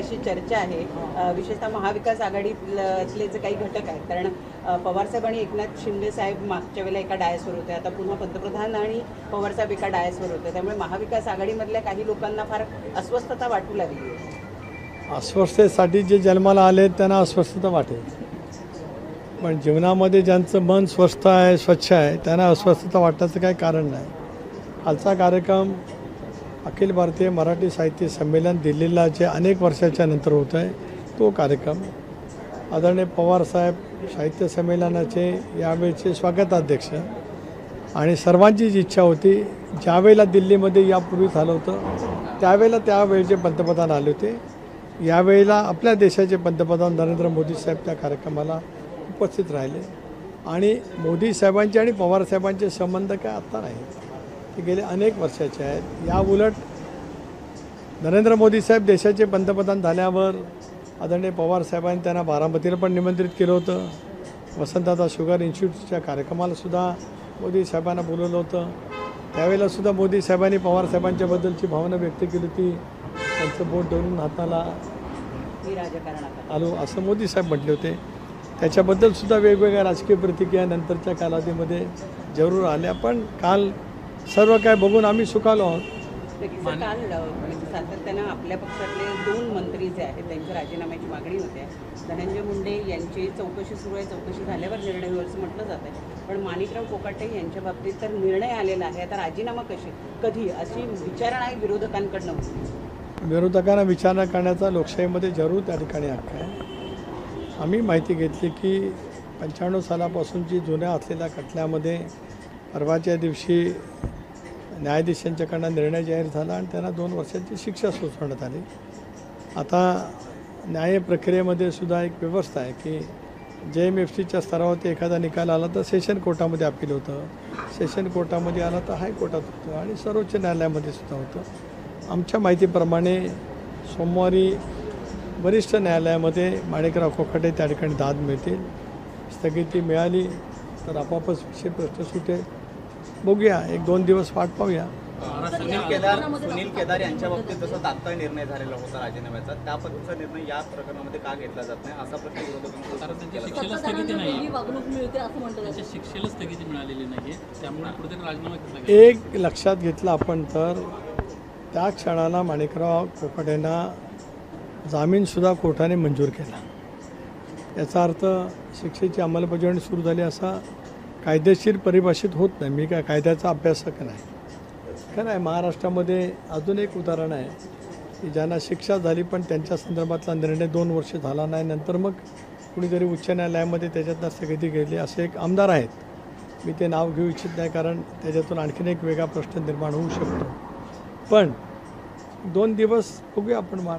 अशी चर्चा आहे. विशेषतः महाविकास आघाडीतले जे काही घटक आहेत. कारण पवारसाहेब आणि एकनाथ शिंदे साहेब मागच्या वेळेला एका डायसवर होते. आता पुन्हा पंतप्रधान आणि पवारसाहेब एका डायसवर होते. त्यामुळे महाविकास आघाडीमधल्या काही लोकांना फार अस्वस्थता वाटू लागली अस्वस्थतेसाठी जे जन्माला आले त्यांना अस्वस्थता वाटेल पण जीवनामध्ये ज्यांचं मन स्वस्थ आहे स्वच्छ आहे त्यांना अस्वस्थता वाटण्याचं काही कारण नाही. आजचा कार्यक्रम अखिल भारतीय मराठी साहित्य संमेलन दिल्लीला जे अनेक वर्षाच्या नंतर होत आहे तो कार्यक्रम. आदरणीय पवारसाहेब साहित्य संमेलनाचे यावेळेचे स्वागताध्यक्ष. आणि सर्वांची जी इच्छा होती ज्यावेळेला दिल्लीमध्ये यापूर्वी झालं होतं त्यावेळेला त्यावेळेचे पंतप्रधान आले होते यावेळेला आपल्या देशाचे पंतप्रधान नरेंद्र मोदी साहेब त्या कार्यक्रमाला उपस्थित राहिले. आणि मोदी साहेबांचे आणि पवार साहेबांचे संबंध काय आत्ता नाही ते गेले अनेक वर्षाचे आहेत. या उलट नरेंद्र मोदी साहेब देशाचे पंतप्रधान झाल्यावर आदरणीय पवार साहेबांनी त्यांना बारामतीला पण निमंत्रित केलं होतं. वसंतदादा शुगर इन्स्टिट्यूटच्या कार्यक्रमालासुद्धा मोदी साहेबांना बोलवलं होतं. त्यावेळेलासुद्धा मोदी साहेबांनी पवार साहेबांच्याबद्दलची भावना व्यक्त केली होती. त्यांचं बोट धरून हाताला आलो असं मोदी साहेब म्हटले होते. त्याच्याबद्दलसुद्धा वेगवेगळ्या राजकीय प्रतिक्रिया नंतरच्या कालावधीमध्ये जरूर आल्या. पण काल सर्व काय बघून आम्ही सुखालो आहोत. काल सातत्यानं आपल्या पक्षातले दोन मंत्री जे आहेत त्यांच्या राजीनाम्याची मागणी होते. धनंजय मुंडे यांची चौकशी सुरू आहे चौकशी झाल्यावर निर्णय होईल असं म्हटलं जात आहे. पण माणिकराव कोकाटे यांच्या बाबतीत तर निर्णय आलेला आहे. आता राजीनामा कशी? कधी? अशी विचारणा आहे विरोधकांकडनं. होती. विरोधकांना विचारणा करण्याचा लोकशाहीमध्ये जरूर त्या ठिकाणी हक्क आहे. आम्ही माहिती घेतली की पंच्याण्णव सालापासूनची जुन्या असलेल्या खटल्यामध्ये परवाच्या दिवशी न्यायाधीशांच्याकडनं निर्णय जाहीर झाला आणि त्यांना दोन वर्षांची शिक्षा सुचवण्यात आली. आता न्याय प्रक्रियेमध्ये सुद्धा एक व्यवस्था आहे की जे एम एफ सीच्या स्तरावरती एखादा निकाल आला तर सेशन कोर्टामध्ये अपील होतं. सेशन कोर्टामध्ये आला तर हायकोर्टात होतं आणि सर्वोच्च न्यायालयामध्ये सुद्धा होतं. आमच्या माहितीप्रमाणे सोमवारी वरिष्ठ न्यायालयामध्ये माणिकराव कोकाटे त्या ठिकाणी दाद मिळतील. स्थगिती मिळाली तर आपापच विषय प्रश्न सुटेल. बघूया एक दोन दिवस वाट पाहूया. सुनील केदार सुनील केदार यांच्या बाबतीत जसं तात्काळ निर्णय झालेला होता राजीनाम्याचा त्या पद्धतीचा निर्णय या प्रकरणामध्ये का घेतला जात नाही? असा प्रश्न स्थगिती नाही ही शिक्षेला स्थगिती मिळालेली नाही त्यामुळे कुठेतरी राजीनामा एक लक्षात घेतलं आपण तर त्या क्षणाला माणिकराव कोकाटेंना जामीनसुद्धा कोर्टाने मंजूर केला. याचा अर्थ शिक्षेची अंमलबजावणी सुरू झाली असा कायदेशीर परिभाषित होत नाही. मी काय कायद्याचा अभ्यासक नाही. खरं आहे महाराष्ट्रामध्ये अजून एक उदाहरण आहे की ज्यांना शिक्षा झाली पण त्यांच्या संदर्भातला निर्णय दोन वर्ष झाला नाही नंतर मग कुणीतरी उच्च न्यायालयामध्ये त्याच्यातनं स्थगिती गेली असे एक आमदार आहेत. मी ते नाव घेऊ इच्छित नाही कारण त्याच्यातून आणखीन एक वेगळा प्रश्न निर्माण होऊ शकतो. पण दोन दिवस बघूया आपण मार